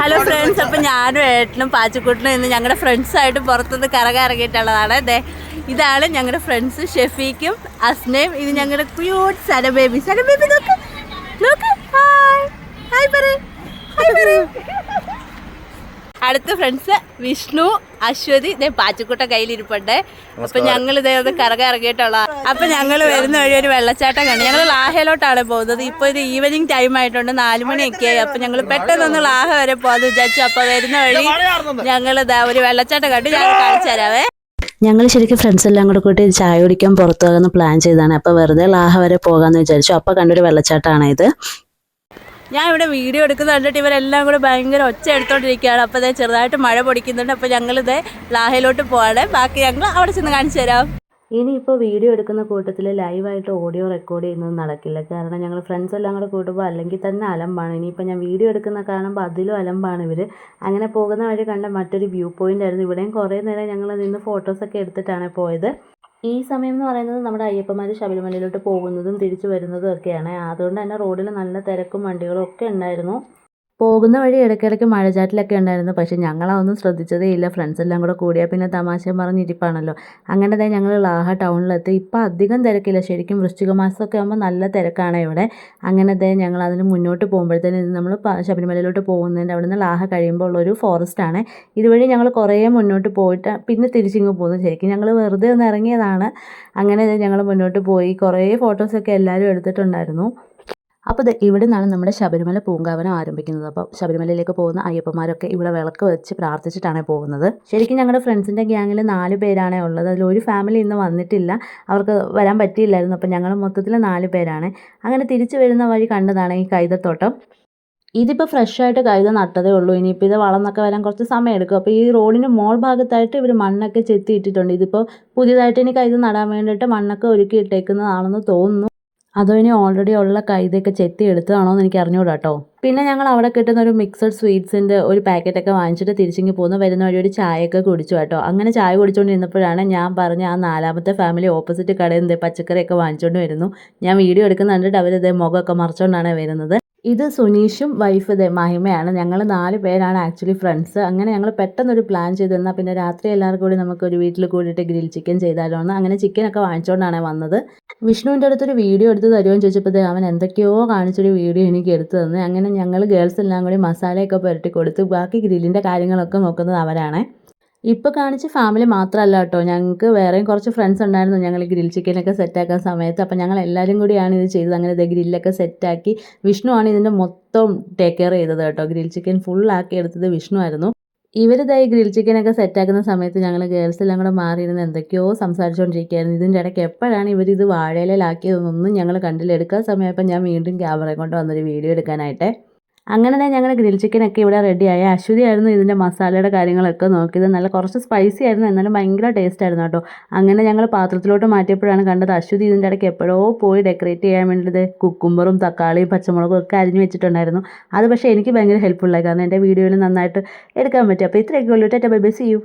Hello friends അപ്പം ഞാനും ഏട്ടനും പാച്ചക്കൂട്ടിനും ഇന്ന് ഞങ്ങളുടെ ഫ്രണ്ട്സായിട്ട് പുറത്തുനിന്ന് കറകറങ്ങിയിട്ടുള്ളതാണ് അതെ ഇതാണ് ഞങ്ങളുടെ ഫ്രണ്ട്സ് ഷെഫീക്കും അസ്നയും ഇത് ഞങ്ങളുടെ cute Sana baby Sana baby നോക്ക്. നോക്ക്. ഹായ് ഹായ് പറ ഹായ് പറ അടുത്ത ഫ്രണ്ട്സ് വിഷ്ണു അശ്വതി. ഇതേ പാച്ചക്കുട്ട കയ്യിലിരിപ്പുണ്ട്. അപ്പൊ ഞങ്ങൾ ഇതേ ഒന്ന് കറക ഇറങ്ങിയിട്ടുള്ള അപ്പൊ ഞങ്ങൾ വരുന്ന വഴി ഒരു വെള്ളച്ചാട്ടം കണ്ടു. ഞങ്ങൾ ലാഹയിലോട്ടാണ് പോകുന്നത്. ഇപ്പൊ ഒരു ഈവനിങ് ടൈം ആയിട്ടുണ്ട്. നാലു മണിയൊക്കെ ആയി അപ്പൊ ഞങ്ങൾ പെട്ടെന്നൊന്ന് ലാഹ വരെ പോകാന്ന് വിചാരിച്ചു. അപ്പൊ വരുന്ന വഴി ഞങ്ങൾ ഇതാ ഒരു വെള്ളച്ചാട്ടം കണ്ടു ഞങ്ങൾ കാണിച്ചു തരാവേ. ഞങ്ങൾ ശരിക്കും ഫ്രണ്ട്സ് എല്ലാം കൂടെ കൂട്ടി ചായ കുടിക്കാൻ പുറത്തു പോകാൻ പ്ലാൻ ചെയ്താണ് അപ്പോൾ വെറുതെ ലാഹ വരെ പോകാമെന്ന് വിചാരിച്ചു. അപ്പോൾ കണ്ടൊരു വെള്ളച്ചാട്ടമാണ് ഇത് ഞാൻ ഇവിടെ വീഡിയോ എടുക്കുന്ന കണ്ടിട്ട് ഇവരെല്ലാം കൂടെ ഭയങ്കര ഒച്ച എടുത്തോണ്ടിരിക്കുകയാണ്. അപ്പോൾ ഇതേ ചെറുതായിട്ട് മഴ പൊടിക്കുന്നുണ്ട്. അപ്പോൾ ഞങ്ങളിത് ലാഹയിലോട്ട് പോവാണ്. ബാക്കി ഞങ്ങൾ അവിടെ ചെന്ന് കാണിച്ചു തരാം. ഇനിയിപ്പോൾ വീഡിയോ എടുക്കുന്ന കൂട്ടത്തിൽ ലൈവായിട്ട് ഓഡിയോ റെക്കോർഡ് ചെയ്യുന്നത് നടക്കില്ല. കാരണം ഞങ്ങൾ ഫ്രണ്ട്സ് എല്ലാം കൂടെ കൂട്ടുമ്പോൾ അല്ലെങ്കിൽ തന്നെ അലമ്പാണ്. ഇനിയിപ്പോൾ ഞാൻ വീഡിയോ എടുക്കുന്ന കാണുമ്പോൾ അതിലും അലമ്പാണ് ഇവർ അങ്ങനെ പോകുന്ന വഴി കണ്ട മറ്റൊരു വ്യൂ പോയിന്റ് ആയിരുന്നു. ഇവിടെയും കുറേ നേരം ഞങ്ങൾ നിന്ന് ഫോട്ടോസൊക്കെ എടുത്തിട്ടാണ് പോയത്. ഈ സമയം എന്ന് പറയുന്നത് നമ്മുടെ അയ്യപ്പന്മാർ ശബരിമലയിലോട്ട് പോകുന്നതും തിരിച്ചു വരുന്നതും ഒക്കെയാണ്. അതുകൊണ്ട് തന്നെ റോഡിൽ നല്ല തിരക്കും വണ്ടികളും ഒക്കെ ഉണ്ടായിരുന്നു. പോകുന്ന വഴി ഇടയ്ക്കിടയ്ക്ക് മഴചാറ്റിലൊക്കെ ഉണ്ടായിരുന്നു. പക്ഷേ ഞങ്ങളതൊന്നും ശ്രദ്ധിച്ചതേ ഇല്ല. ഫ്രണ്ട്സ് എല്ലാം കൂടെ കൂടിയാൽ പിന്നെ തമാശ പറഞ്ഞിരിപ്പാണല്ലോ അങ്ങനെ തന്നെ ഞങ്ങൾ ലാഹ ടൗണിലെത്തി. ഇപ്പോൾ അധികം തിരക്കില്ല. ശരിക്കും വൃശ്ചിക മാസമൊക്കെ ആകുമ്പോൾ നല്ല തിരക്കാണ് ഇവിടെ. അങ്ങനെ തന്നെ ഞങ്ങൾ അതിന് മുന്നോട്ട് പോകുമ്പോഴത്തേനും നമ്മൾ ശബരിമലയിലോട്ട് പോകുന്നതിന്റെ അവിടെ നിന്ന് ലാഹ കഴിയുമ്പോൾ ഉള്ളൊരു ഫോറസ്റ്റാണ് ഇതുവഴി ഞങ്ങൾ കുറേ മുന്നോട്ട് പോയിട്ട് പിന്നെ തിരിച്ചിങ്ങ് പോകുന്നു. ശരിക്കും ഞങ്ങൾ വെറുതെ ഒന്ന് ഇറങ്ങിയതാണ്. അങ്ങനെ ഞങ്ങൾ മുന്നോട്ട് പോയി. കുറേ ഫോട്ടോസൊക്കെ എല്ലാവരും എടുത്തിട്ടുണ്ടായിരുന്നു. അപ്പോൾ ഇത് ഇവിടെ നിന്നാണ് നമ്മുടെ ശബരിമല പൂങ്കാവനം ആരംഭിക്കുന്നത്. അപ്പോൾ ശബരിമലയിലേക്ക് പോകുന്ന അയ്യപ്പന്മാരൊക്കെ ഇവിടെ വിളക്ക് വെച്ച് പ്രാർത്ഥിച്ചിട്ടാണ് പോകുന്നത്. ശരിക്കും ഞങ്ങളുടെ ഫ്രണ്ട്സിന്റെ ഗ്യാങ്ങിൽ നാല് പേരാണ് ഉള്ളത്. അതിൽ ഒരു ഫാമിലി ഇന്ന് വന്നിട്ടില്ല. അവർക്ക് വരാൻ പറ്റിയില്ലായിരുന്നു. അപ്പോൾ ഞങ്ങൾ മൊത്തത്തിൽ നാല് പേരാണ്. അങ്ങനെ തിരിച്ചു വരുന്ന വഴി കണ്ടതാണ് ഈ കൈതത്തോട്ടം. ഇതിപ്പോൾ ഫ്രഷായിട്ട് കൈത നട്ടതേ ഉള്ളൂ. ഇനിയിപ്പോൾ ഇത് വളർന്നൊക്കെ വരാൻ കുറച്ച് സമയം എടുക്കും. അപ്പോൾ ഈ റോഡിന് മോൾ ഭാഗത്തായിട്ട് ഇവർ മണ്ണൊക്കെ ചെത്തി ഇട്ടിട്ടുണ്ട്. ഇതിപ്പോൾ പുതിയതായിട്ട് ഇനി കൈത നടാൻ വേണ്ടിയിട്ട് മണ്ണൊക്കെ ഒരുക്കി ഇട്ടേക്കുന്നതാണെന്ന് തോന്നുന്നു. അതോ ഇനി ഓൾറെഡി ഉള്ള കൈതയൊക്കെ ചെത്തി എടുത്തതാണോ എന്ന് എനിക്ക് അറിഞ്ഞുകൂടാ കേട്ടോ പിന്നെ ഞങ്ങൾ അവിടെ കിട്ടുന്ന ഒരു മിക്സഡ് സ്വീറ്റ്സിന്റെ ഒരു പാക്കറ്റൊക്കെ വാങ്ങിച്ചിട്ട് തിരിച്ചിങ്ങി പോകുന്നു വരുന്ന വഴി ഒരു ചായയൊക്കെ കുടിച്ചു കേട്ടോ. അങ്ങനെ ചായ കുടിച്ചുകൊണ്ടിരുന്നപ്പോഴാണ് ഞാൻ പറഞ്ഞ ആ നാലാമത്തെ ഫാമിലി ഓപ്പോസിറ്റ് കടയിൽ നിന്ന് പച്ചക്കറിയൊക്കെ വാങ്ങിച്ചുകൊണ്ട് വരുന്നു. ഞാൻ വീഡിയോ എടുക്കുന്നുണ്ട് അവരിതേ മുഖമൊക്കെ മറച്ചുകൊണ്ടാണ് വരുന്നത്. ഇത് സുനീഷും വൈഫ് മഹിമയാണ്. ഞങ്ങൾ നാല് പേരാണ് ആക്ച്വലി ഫ്രണ്ട്സ് അങ്ങനെ ഞങ്ങൾ പെട്ടെന്നൊരു പ്ലാൻ ചെയ്തു തന്നാൽ പിന്നെ രാത്രി എല്ലാവർക്കും കൂടി നമുക്ക് ഒരു വീട്ടിൽ കൂടിയിട്ട് ഗ്രിൽ ചിക്കൻ ചെയ്താലോ എന്ന് അങ്ങനെ ചിക്കൻ ചിക്കനൊക്കെ വാങ്ങിച്ചുകൊണ്ടാണ് വന്നത്. വിഷ്ണുവിന്റെ അടുത്തൊരു വീഡിയോ എടുത്ത് തരുമെന്ന് ചോദിച്ചപ്പോൾ അവൻ എന്തൊക്കെയോ കാണിച്ചൊരു വീഡിയോ എനിക്ക് എടുത്തു തന്നു. അങ്ങനെ ഞങ്ങൾ ഗേൾസ് എല്ലാം കൂടി മസാലയൊക്കെ പുരട്ടി കൊടുത്ത് ബാക്കി ഗ്രില്ലിന്റെ കാര്യങ്ങളൊക്കെ നോക്കുന്നത് അവരാണ്. ഇപ്പോൾ കാണിച്ച ഫാമിലി മാത്രമല്ല കേട്ടോ ഞങ്ങൾക്ക് വേറെയും കുറച്ച് ഫ്രണ്ട്സ് ഉണ്ടായിരുന്നു. ഞങ്ങൾ ഗ്രിൽ ചിക്കനൊക്കെ സെറ്റാക്കാൻ സമയത്ത്. അപ്പോൾ ഞങ്ങൾ എല്ലാവരും കൂടിയാണ് ഇത് ചെയ്തത്. അങ്ങനെ ഇത് ഗ്രില്ലൊക്കെ സെറ്റാക്കി വിഷ്ണുവാണ് ഇതിന്റെ മൊത്തം ടേക്ക് കെയർ ചെയ്തത് കേട്ടോ ഗ്രിൽ ചിക്കൻ ഫുള്ളാക്കി എടുത്തത് വിഷ്ണു ആയിരുന്നു. ഇവരിതായി ഗ്രിൽ ചിക്കനൊക്കെ സെറ്റാക്കുന്ന സമയത്ത് ഞങ്ങൾ ഗേൾസ് എല്ലാം കൂടെ മാറിയിരുന്ന് എന്തൊക്കെയോ സംസാരിച്ചുകൊണ്ടിരിക്കുകയായിരുന്നു ഇതിന്റെ ഇടയ്ക്ക് എപ്പോഴാണ് ഇവരിത് വാഴയിലാക്കിയതെന്നൊന്നും ഞങ്ങൾ കണ്ടില്ല. എടുക്കാൻ അപ്പം ഞാൻ വീണ്ടും ക്യാമറ കൊണ്ട് വന്നൊരു വീഡിയോ എടുക്കാനായിട്ട്. അങ്ങനെ തന്നെ ഞങ്ങൾ ഗ്രിൽ ചിക്കനൊക്കെ ഇവിടെ റെഡിയായി അശ്വതി ആയിരുന്നു ഇതിന്റെ മസാലയുടെ കാര്യങ്ങളൊക്കെ നോക്കിയത്. നല്ല കുറച്ച് സ്പൈസി ആയിരുന്നു. എന്നാലും ഭയങ്കര ടേസ്റ്റ് ആയിരുന്നു കേട്ടോ. അങ്ങനെ ഞങ്ങൾ പാത്രത്തിലോട്ട് മാറ്റിയപ്പോഴാണ് കണ്ടത് അശ്വതി ഇതിന്റെ ഇടയ്ക്ക് എപ്പോഴോ പോയി ഡെക്കറേറ്റ് ചെയ്യാൻ വേണ്ടിയിട്ട് കുക്കുംബറും തക്കാളിയും പച്ചമുളകും ഒക്കെ അരിഞ്ഞു വെച്ചിട്ടുണ്ടായിരുന്നു. അത് പക്ഷേ എനിക്ക് ഭയങ്കര ഹെൽപ്ഫുള്ളായി കാരണം എന്റെ വീഡിയോയിൽ നന്നായിട്ട് എടുക്കാൻ പറ്റും. അപ്പോൾ ഇത്രയൊക്കെ ഉള്ളൂ. Tata bye bye see you